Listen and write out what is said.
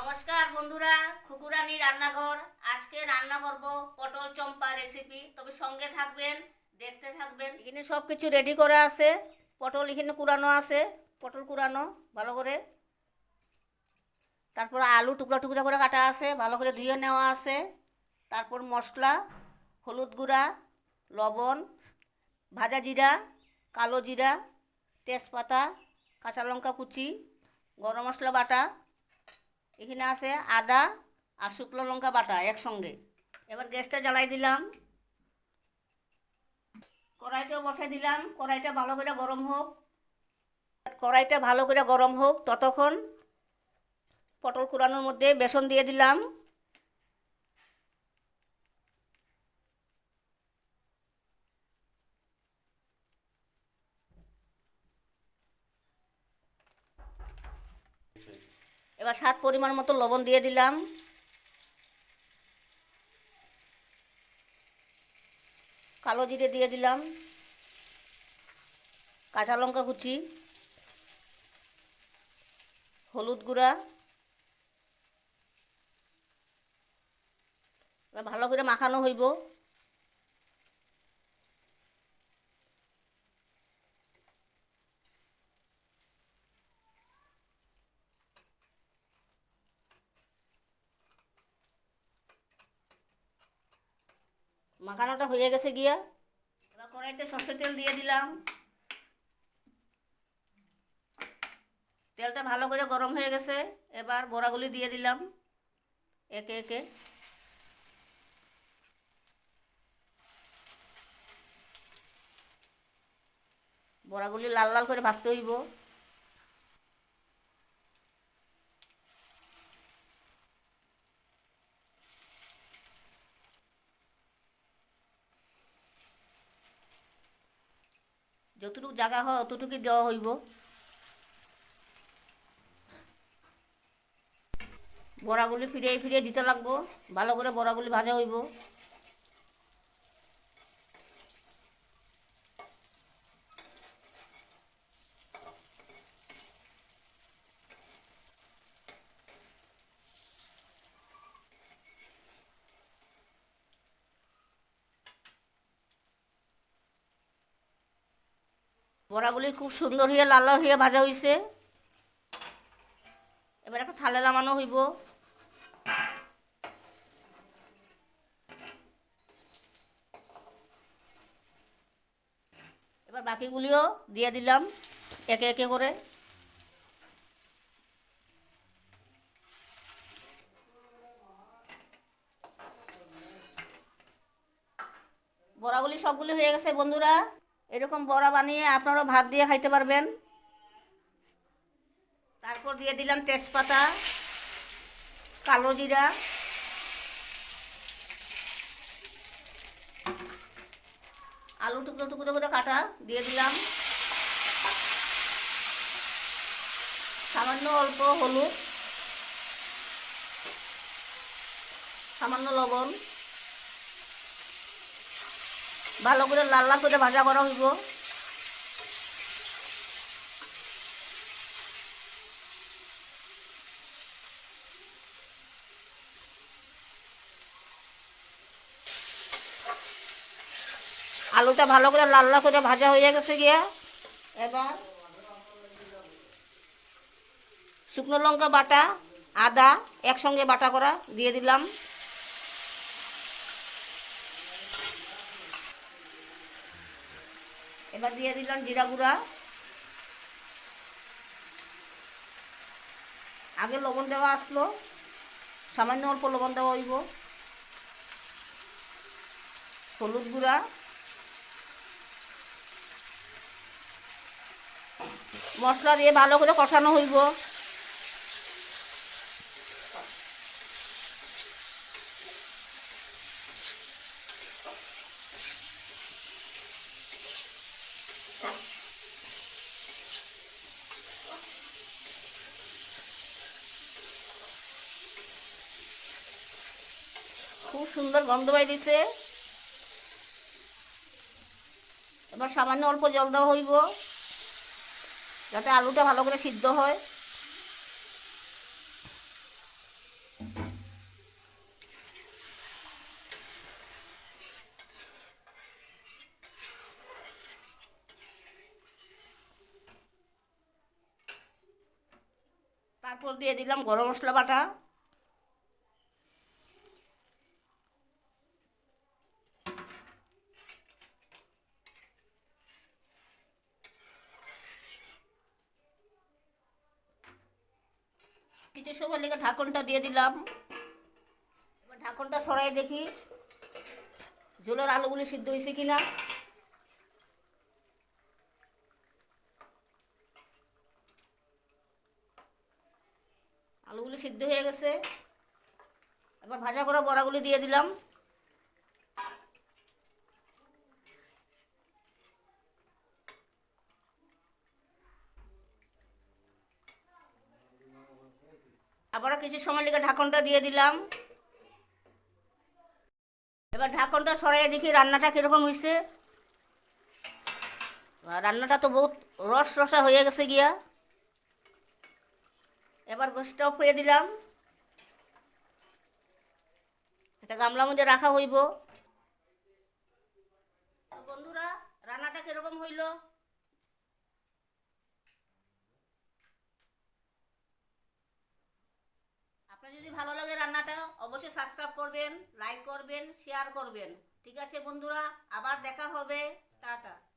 নমস্কার বন্ধুরা, খুকুরানি রান্নাঘর। আজকে রান্না করব পটল চম্পা রেসিপি তবে সঙ্গে থাকবেন, দেখতে থাকবেন। এখানে সব কিছু রেডি করা আছে। পটল এখানে কুড়ানো আছে। পটল কুড়ানো, ভালো করে। তারপর আলু টুকরা টুকরা করে কাটা আছে, ভালো করে ধুয়ে নেওয়া আছে। তারপর মশলা, হলুদ গুঁড়া, লবণ, ভাজা জিরা, কালো জিরা, তেজপাতা, কাঁচা লঙ্কা কুচি, গরম মশলা বাটা এখানে আছে আদা আর শুকনো লঙ্কা বাটা একসঙ্গে। এবার গ্যাসটা জ্বালাই দিলাম। কড়াইটাও বসাই দিলাম। কড়াইটা ভালো করে গরম হোক। কড়াইটা ভালো করে গরম হোক। ততক্ষণ পটল কুড়ানোর মধ্যে বেসন দিয়ে দিলাম। এবার স্বাদ পরিমাণ মতো লবণ দিয়ে দিলাম। কালো জিরে দিয়ে দিলাম। কাঁচা লঙ্কা কুচি। হলুদ গুঁড়া। এবার ভালো করে মাখানো হইব। মাখানোটা হয়ে গেছে গিয়া। এবার কড়াইতে সর্ষের তেল দিয়ে দিলাম। তেলটা ভালো করে গরম হয়ে গেছে। এবার বড়াগুলি দিয়ে দিলাম। একে একে। বড়াগুলি লাল লাল করে ভাজতে হইব। যতটুকু জায়গা হয় অতটুকু দেওয়া হইব। বড়াগুলি ফিরিয়ে ফিরিয়ে দিতে লাগবো, ভালো করে বড়াগুলি ভাজা হইব। বড়াগুলি খুব সুন্দর হয়ে লাল লাল হয়ে ভাজা হয়েছে এবার একটা থালে নামানো হইব। এবার বাকিগুলিও দিয়ে দিলাম একে একে করে। বড়াগুলি সবগুলি হয়ে গেছে বন্ধুরা। এরকম বড়া বানিয়ে আপনারাও ভাত দিয়ে খাইতে পারবেন। তারপর দিয়ে দিলাম তেজপাতা, কালো জিরা। আলু টুকরো টুকরো করে কাটা, দিয়ে দিলাম। সামান্য অল্প হলুদ, সামান্য লবণ। ভালো করে লাল লাল করে ভাজা করা হইব। আলুটা ভালো করে লাল লাল করে ভাজা হয়ে গেছে গিয়া। এবার শুকনো লঙ্কা বাটা, আদা একসঙ্গে বাটা করা দিয়ে দিলাম। এবার দিয়ে দিলাম জিরা গুঁড়া। আগে লবণ দেওয়া আসলো, সামান্য অল্প লবণ দেওয়া হইব। হলুদ গুঁড়া। মশলা দিয়ে ভালো করে কষানো হইব। খুব সুন্দর গন্ধ বাইরেছে এবার সামান্য অল্প জল দেওয়া হইব, যাতে আলুটা ভালো করে সিদ্ধ হয়। তারপর দিয়ে দিলাম গরম মশলা বাটা। কিছু সময় লেগে ঢাকনটা দিয়ে দিলাম। এবার ঢাকনটা সরাই দেখি, ঝোলের আলুগুলি সিদ্ধ হয়েছে কিনা। আলুগুলি সিদ্ধ হয়ে গেছে। এবার ভাজা করা বড়াগুলি দিয়ে দিলাম। আবারও কিছু সময় লেগে ঢাকনটা দিয়ে দিলাম। এবার ঢাকনটা সরাই দেখি রান্নাটা কীরকম হয়েছে রান্নাটা তো বহুত রস রসা হয়ে গেছে গিয়া। এবার গোষ্ঠটা অফ হয়ে দিলাম। একটা গামলা মধ্যে রাখা হইব। বন্ধুরা, রান্নাটা কীরকম হইল আপনার যদি ভালো লাগে রান্নাটা, অবশ্যই সাবস্ক্রাইব করবেন লাইক করবেন শেয়ার করবেন। ঠিক আছে বন্ধুরা, আবার দেখা হবে। টাটা।